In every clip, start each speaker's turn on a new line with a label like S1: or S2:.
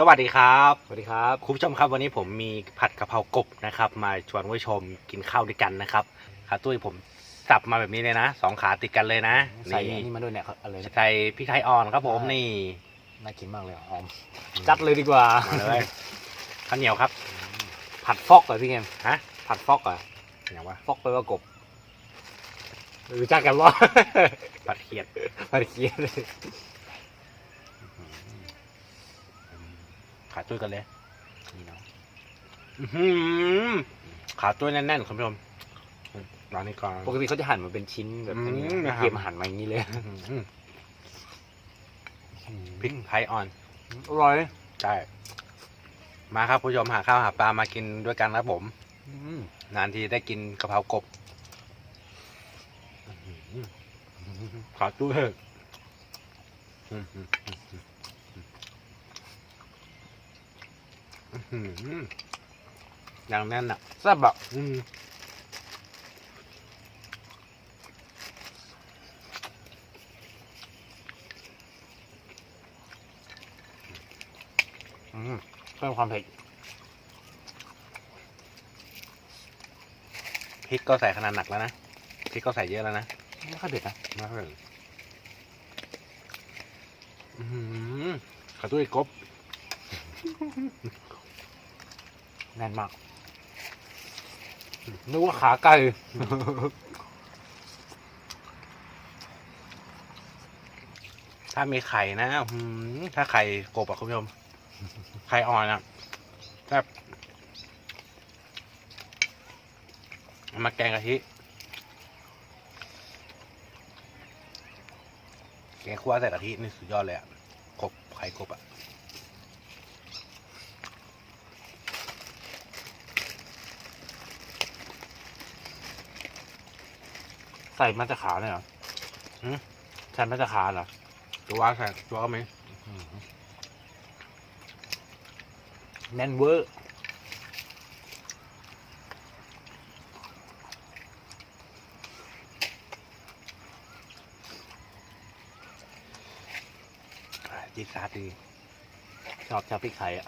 S1: สวัสดีครับ
S2: สวัสดีครับ
S1: คุณผู้ชมครับวันนี้ผมมีผัดกะเพรากบนะครับ มาชวนคุณผู้ชมกินข้าวด้วยกันนะครับขาตุ้ยผมสับมาแบบนี้เลยนะสองขาติดกันเลยนะ
S2: ใส่
S1: นี่
S2: อันนี้มาด้วยเนี่ยอะไรนะ
S1: ใส่พริกไทยอ่อนครับผม
S2: ใช่
S1: นี่
S2: น่ากินมากเลยหอมจัดเลยดีกว่า
S1: มาเลยข้าวเหนียวครับ
S2: ผัดฟอกเหรอพี่เกม
S1: ฮะ
S2: ผัดฟอกเหรอ
S1: อย่างวะ
S2: ฟอกไปลว่ากบรู้จักกันว่า
S1: ผัดเขียด
S2: ผัดเคี้ยวเลย
S1: ขาตุ้ยกันเลย
S2: นี่เนาะ
S1: อื้อหือขาตุ้ยแน่นๆคุณผู้ชมรอนี่ก่อน
S2: ปกติเขาจะหั่นมาเป็นชิ้นแบบนี้
S1: อืม
S2: นะ
S1: นะครับ
S2: เกมหั่นมาอย่างนี้เลย
S1: อื้อหือพริกไทยอ่อน
S2: อร่อย
S1: ใช่มาครับคุณผู้ชมหาข้าวหาปลามากินด้วยกันครับผม
S2: อืม
S1: นานทีได้กินกะเพรากบขอตู้เถ อะอย่างแน่นอะ
S2: แซ่บอะ
S1: อืม
S2: อืมเพิ่มความเผ็ด
S1: พริกก็ใส่ขนาดหนักแล้วนะพริกก็ใส่เยอะแล้วนะ
S2: ไม่ค่อยเผ็ดนะ
S1: มากเลยอื้อหือขอตู้อีกกบ
S2: แน่นมาก นึกว่าขาไก่
S1: ถ้ามีไข่นะหือถ้าไข่กบอะคุณผู้ชม ไข่อ่อนอะแบบเอามาแกงกะทิ แกงคั่วใส่กะทินี่สุดยอดเลยอะกบไข่กบอะ
S2: ใส่มาจากขาเลยเหรอใส่มาจากขาเหรอ
S1: ตัวใส่ตัวก็มี
S2: แน่นเวอร์
S1: จีดซาดดี
S2: ชอบชอบพริกไทยอะ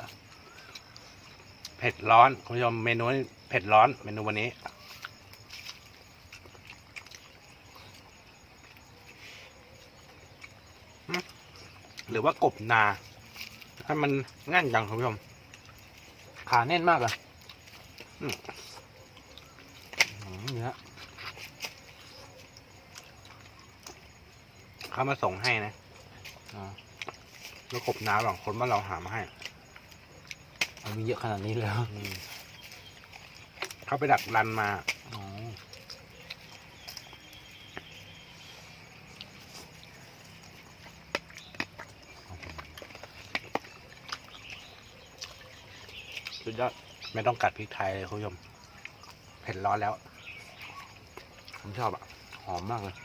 S1: เผ็ดร้อน คุณผู้ชมเมนูนี้เผ็ดร้อน เมนูวันนี้ รือว่ากบนาให้มันง่านจังคุณผู้ชม
S2: ขาแน่นมากอะ
S1: อืม
S2: อืมเนื้อ
S1: เขามาส่งให้นะ
S2: อ่า
S1: แล้วกบนาหรองคนบ้านเราหามาให้
S2: มันมีเยอะขนาดนี้เลยเหรอ
S1: อืมเขาไปดักรันมา
S2: อ๋อ
S1: สุดยอดไม่ต้องกัดพริกไทยเลยคุณผู้ชมเผ็ดร้อนแล้ว
S2: ผมชอบอะหอมมากเลย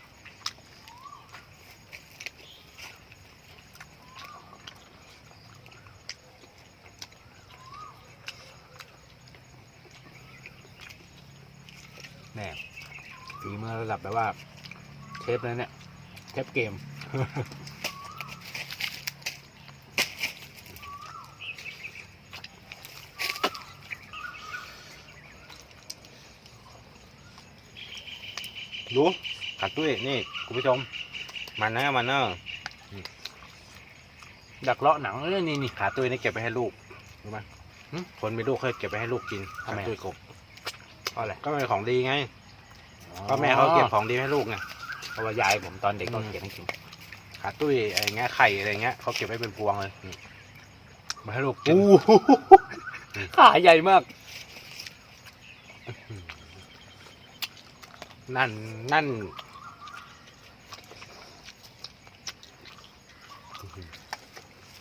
S2: แน่ฝีมือระดับแบบว่า เชฟเลยเนี่ย เชฟเกม
S1: ดูกัดตุ้ยนี่คุณผู้ชม มันนะมันเนอะ
S2: ดักเลาะหนังเลยนี่นี่
S1: ขาตุ้ยนี่เก็บไปให้ลูกรู้ไหม
S2: หึ
S1: คนมีลูกเคยเก็บไปให้ลูกกิน
S2: ทำไม
S1: ขา
S2: อะ
S1: ตุ้ยกบ
S2: เพราะอะไร
S1: ก็เป็นของดีไงก็แม่เขาเก็บของดีให้ลูกไง
S2: เพราะว่ายายผมตอนเด็กก็
S1: อืม
S2: เก็บให้กิน
S1: ขาตุ้ยอะไรเงี้ยไข่อะไรเงี้ยเขาเก็บไว้เป็นพวงเลยนี่มาให้ลูกกิน
S2: ขาใหญ่มาก
S1: นั่นนั่น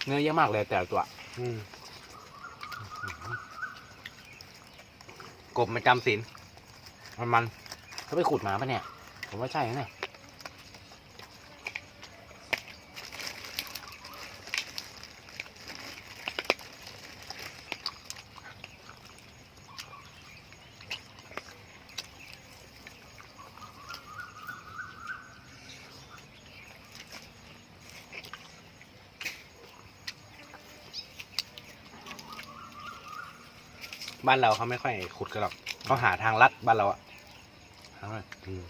S2: เนื้อเยอะมากเลยแต่ละตัว
S1: อืมกบมันจำศีลมันมัน
S2: เขาไปขุดมาปะเนี่ย ผมว่าใช่นะเนี่ย
S1: บ้านเราเขาไม่ค่อยขุดกันหรอกเขาหาทางลัดบ้านเราอะ
S2: เอาหน่อย
S1: อืม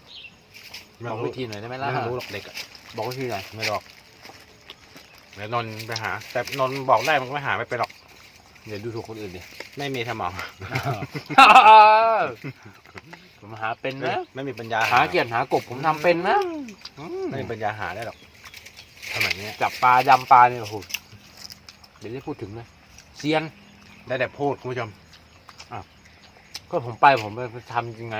S2: บอกวิธีหน่อยได้ไหมล่ะ
S1: ไม่รู้หรอกเด็กอะ
S2: บอกวิธีหน่อย
S1: ไม่บอกเดี๋ยวนนท์ไปหา แต่นนท์บอกได้มันก็ไม่หาไม่เป็นหรอก
S2: เดี๋ยวดูถูกคนอื่นดิ
S1: ไม่มีสมอง
S2: ผมหาเป็นนะ
S1: ไม่มีปัญญา
S2: หาเกียรติหากบผมทำเป็นนะอืม
S1: ไม่มีปัญญาหาได้หรอกสมัยเนี้ย
S2: จับปลายำปลาเนี่ยโอ้โหเดี๋ยวได้พูดถึงเลยเซียน
S1: ได้แต่พูดคุณผู้ชม
S2: ก็ผมไปผมไปทำจริงไง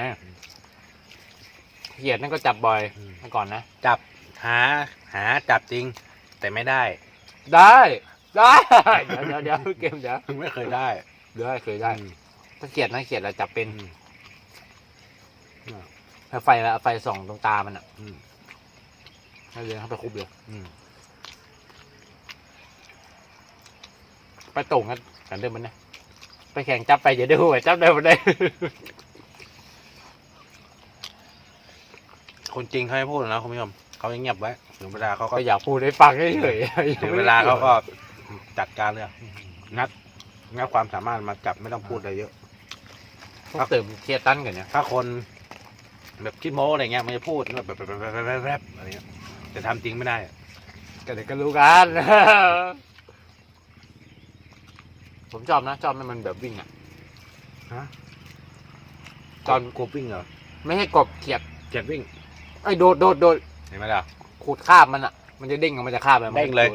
S2: เขียดนั่นก็จับบ่อย
S1: อืม
S2: เมื่อก่อนนะ
S1: จับหาหาจับจริง แต่ไม่ได้
S2: ได้ได้ เดี๋ยวเดี๋ยวเดี๋ยวเกมเดี๋ยว
S1: ไม่เคยได้
S2: ได้เคยได้
S1: อืม
S2: ถ้าเขียดนะเขียดเราจับเป็น
S1: อืม
S2: ถ้าไฟละไฟส่องตรงตามันอะ
S1: อืม
S2: ให้เลยเข้าไปคุบเลย
S1: อืม
S2: ไปตรงกันกันเดิมมันนะ ไปแข่งจับไปอย่าดูว่าจับได้มันได้
S1: คนจริงเขาไม่พูดหรอกนะคุณผู้ชมเขายังเงียบไว้ถึงเวลาเขาก็
S2: ก็อยากพูดให้ฟังเฉยๆ
S1: ถึงเวลาเขาก็จัดการเลยงัดงัดความสามารถมาจับไม่ต้องพูดอะไรเยอะ
S2: ต้องเติมเครียดตั้นกันเนี่ย
S1: ถ้าคนแบบคิดโม้อะไรเงี้ยมันจะพูดแบบแบบแบบแบบแบบแบบอะไรเงี้ยแต่ทำจริงไม่ได้
S2: ก็เดี๋ยวก็รู้กัน ผมชอบนะชอบให้มันแบบวิ่งอะ
S1: ฮะ
S2: ตอน
S1: กบวิ่งเหรอ
S2: ไม่ให้กบเขียด
S1: เจ็ดวิ่ง
S2: ไอ้ยโดดโดดโดด
S1: เห็นไหมล่ะ
S2: ขูดคาบมันอะ มันจะเด้งออกมาจากคาบมัน
S1: เด้งเลย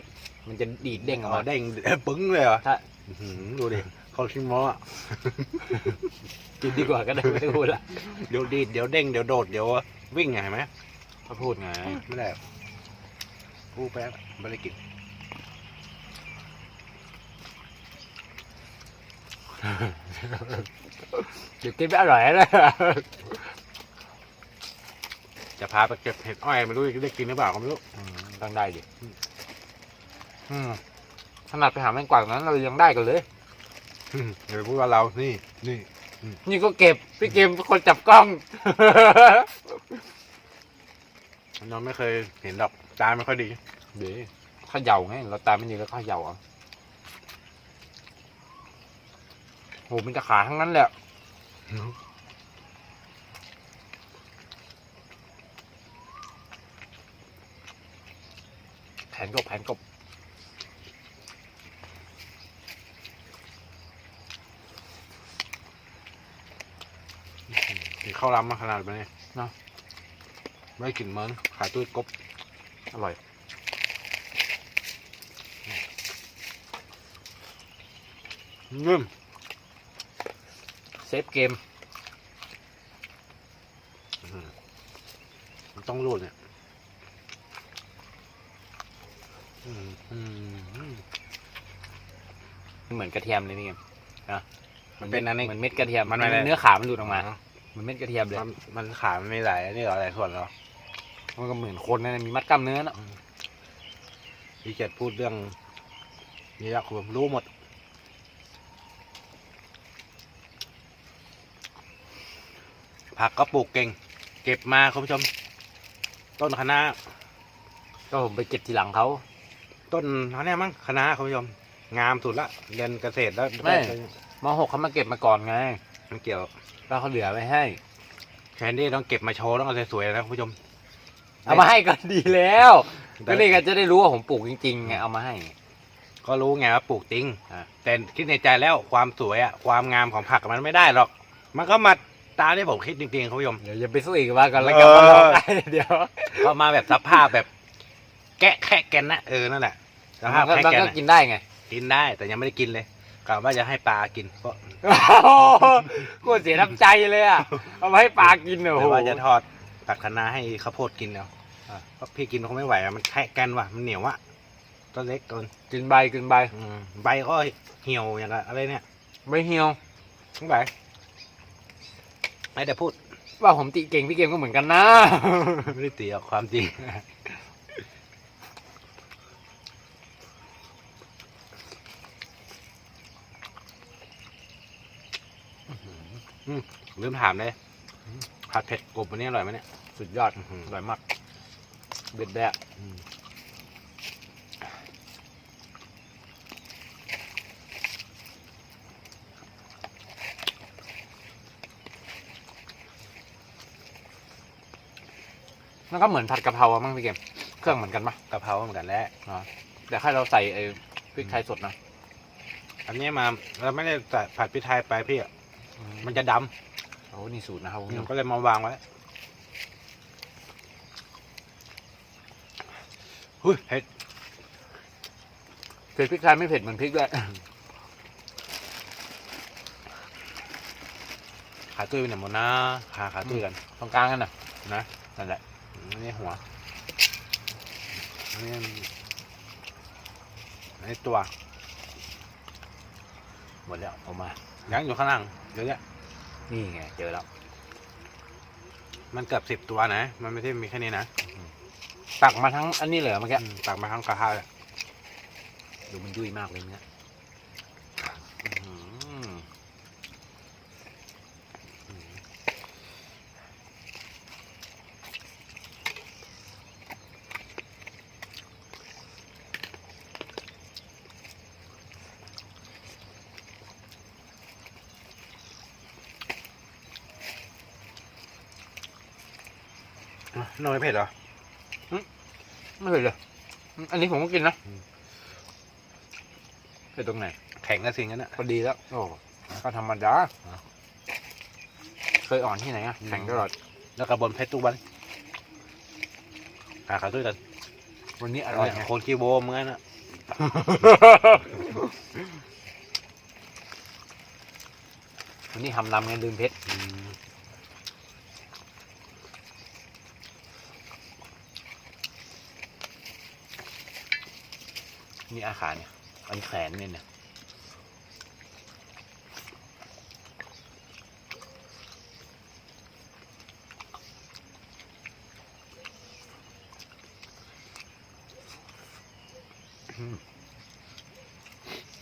S2: มันจะดีดเด้งออก
S1: อ๋อ
S2: มา
S1: เด้งเอ้ยปึ้งเลยเหรอ
S2: ใช่
S1: อื้อหือดูดิเขาคิดโม้อะ
S2: กินดีกว่าก็ได้ไม่ต้องพูดละ
S1: เดี๋ยวดีดเดี๋ยวเด้งเดี๋ยวโดดเดี๋ยววิ่งไงเห็นไหม
S2: ถ้าพูดไง
S1: ไม่ได้พูดไปแล้วไม่ได้กิน
S2: เดี๋ยวกินไม่อร่อยเลย
S1: จะพาไปเก็บเห็ดอ้อยไม่รู้จะได้กินหรือเปล่าก็ไม่รู้
S2: ต้องได้ดิอืมขนาดไปหาแมงกวางนั้นเรายังได้กันเลย
S1: อืมอย่าไปพูดว่าเรานี่ นี่
S2: นี่ก็เก็บ พี่เกมเป็นคนจับกล้อง
S1: น้องไม่เคยเห็นหรอกตาไม่ค่อยดี
S2: เดี๋ยวเขย่าไงเราตามไม่ดีแล้วเขย่าเอะ โหมันจะขาทั้งนั้นแหละแผนกบแผนกบ
S1: กินข้าวล้ำมาขนาดนี้เนาะไม่กินเหมือนขายตุ้ยกบ
S2: อร่อย
S1: เงื่ม
S2: เซฟเกม
S1: มันต้องรูดเนี่ยอืมอืมอืม
S2: เหมือนกระเทียมเลยพี่เกมนะ
S1: มันเป็นอันนี้
S2: เหมือนเม็ดกระเทียม
S1: มันไม่ได้
S2: เนื้อขา มันหลุดออกมาเหมือนเม็ดกระเทียมเลย
S1: มันมันขามันไม่หลายนี่เหรอหลายส่วนเหรอ
S2: มันก็เหมือนคนนั่นแหละมีมัดกล้ามเนื้อเนอะ
S1: พี่เกียรติพูดเรื่องนี่ละผมรู้หมด ผักก็ปลูกเก่ง เก็บมาคุณผู้ชม ต้นคะน้า
S2: ก็ผมไปเก็บทีหลังเขา
S1: ต้นเขาเนี่ยมั้งคะน้าคุณผู้ชม งามสุดละเรียนเกษตรแล้ว
S2: ไม่ มหกเขามาเก็บมาก่อนไง
S1: มันเกี่ยว
S2: แล้วเขาเหลือไว้ให้
S1: แคนดี้ต้องเก็บมาโชว์ต้องเอาสวยๆนะคุณผู้ชม
S2: เอามาให้ก็ดีแล้วก็นี่ก็จะได้รู้ว่าผมปลูกจริงๆไงเอามาให้
S1: ก็รู้ไงว่าปลูกจริง
S2: อะ
S1: แต่คิดในใจแล้วความสวยอะความงามของผักมันไม่ได้หรอก มันก็มา ตามที่ผมคิดจริงๆคุณผู้ชม
S2: เดี๋ยวอย่าไปสู้อีกว่ากันแล้วกันมาลองได้เดี๋ยว
S1: ก็มาแบบสภาพแบบ แกะแค่แกนนะเออนั่นแหละสภาพ
S2: มัน
S1: แค่
S2: ก็
S1: แกน
S2: ก็
S1: น่ะ
S2: กินได้ไง
S1: กินได้ แต่ยังไม่ได้กินเลยกะว่าจะให้ปลากินเพราะ
S2: กูเสียน้ำใจเลยอะเอามาให้ปลากินเหรอ
S1: แต่
S2: โอ้โห
S1: ว่าจะทอดตักคะน้าให้ข้าวโพดกินเอา
S2: อะ
S1: เพราะพี่กินคงไม่ไหวอะมันแค่แกนว่ะมันเหนียวอะต้นเล็กเกิน
S2: กินใบกินใบ
S1: อืมใบก็เหี่ยวอย่างกับอะไรเนี่ย
S2: ไม่เหี่ยว
S1: ทั้งใบ ไม่ได้พูด
S2: ว่าผมติเก่งพี่เกมก็เหมือนกันนะ
S1: ไม่ได้ตีออกความจริงลืมถามเลยผัดเผ็ดกบวันนี้อร่อยไหมเนี่ย
S2: สุดยอด
S1: อื้อหือ
S2: อร่อยมากเด็ดแดะ
S1: อ
S2: มันก็เหมือนผัดกะเพราอะมั้งพี่เกมเครื่องเหมือนกันปะ
S1: กะเพราเหมือนกันแหละ
S2: อ๋อแต่แค่เราใส่ไอ้พริกไทยสดนะ
S1: อันนี้มาเราไม่ได้ใส่ผัดพริกไทยไปพี่อะมันจะด
S2: โอ้นี่สูตรนะครับคุณำผู้ชม
S1: ก็เลยมาวางไว้หุ้ยเผ็ด
S2: เผ็ดพริกไทยไม่เผ็ดเหมือนพริกด้วย
S1: ขาตุ้ยไปไหนหมดนะขาขาตุ้ยกัน
S2: ตรงกลางกันนะ
S1: นะ
S2: นั่นแหละ
S1: อันนี้หัว อันนี้อันนี้ตัว
S2: หมดแล้วออกมา
S1: ยังอยู่ข้างล่างเดี๋ยวเนี้
S2: นี่ไงเจอแล้ว
S1: มันเกือบสิบตัวนะ มันไม่ใช่มีแค่นี้นะ
S2: ตักมาทั้งอันนี้เลยเหรอเมื่อกี้
S1: อืมตักมาทั้งกระทะเลย
S2: ดูมันยุ่ยมากเลยเนี่ย
S1: อะน้อยเผ็ดเหรอ
S2: ไม่เผ็ดเลยอันนี้ผมก็กินนะ
S1: อืม
S2: เผ็ดตรงไหน
S1: แข็งก็สิงั้นอะ
S2: พอดีแล้ว โอ้ก็ธรรมดา
S1: อะ
S2: เคยอ่อนที่ไหนอะ
S1: อืม
S2: แข็งตลอด
S1: แล้วก็บนเพชรทุกวันขาขาตุ้ยกัน
S2: วันนี้อร่อยไง
S1: คนขี้โบมเหมือนกันอะ
S2: วันนี้ทำลำไงลืมเพชร นี่อาขาเนี่ยอันแขนเนี่ยเนี่ย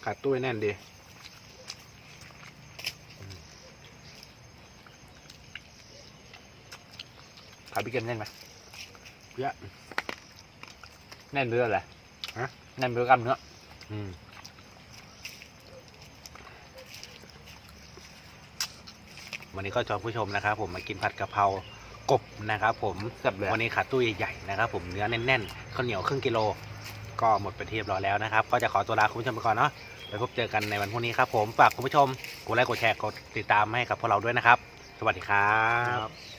S1: ขาตุ้ยแน่นดี
S2: ขาพี่เกมแน่นไหม
S1: เยอะ
S2: แน่นเรืออะไร
S1: ฮะ
S2: แน่นเรือกล้ามเนื้อ
S1: อืมวันนี้ก็ชวนผู้ชมนะครับ ผมมากินผัดกะเพรากบนะครับ ผม
S2: แซ่บเลย
S1: วันนี้ขาตุ้ยใหญ่ๆนะครับ ผมเนื้อแน่นๆข้าวเหนียวครึ่งกิโล ก็หมดไปที่เรียบร้อยแล้วนะครับ ก็จะขอตัวลาคุณผู้ชมไปก่อนเนาะไปพบเจอกันในวันพรุ่งนี้ครับ ผมฝากคุณผู้ชมกดไลค์กดแชร์กดติดตามให้กับพวกเราด้วยนะครับ สวัสดีครับ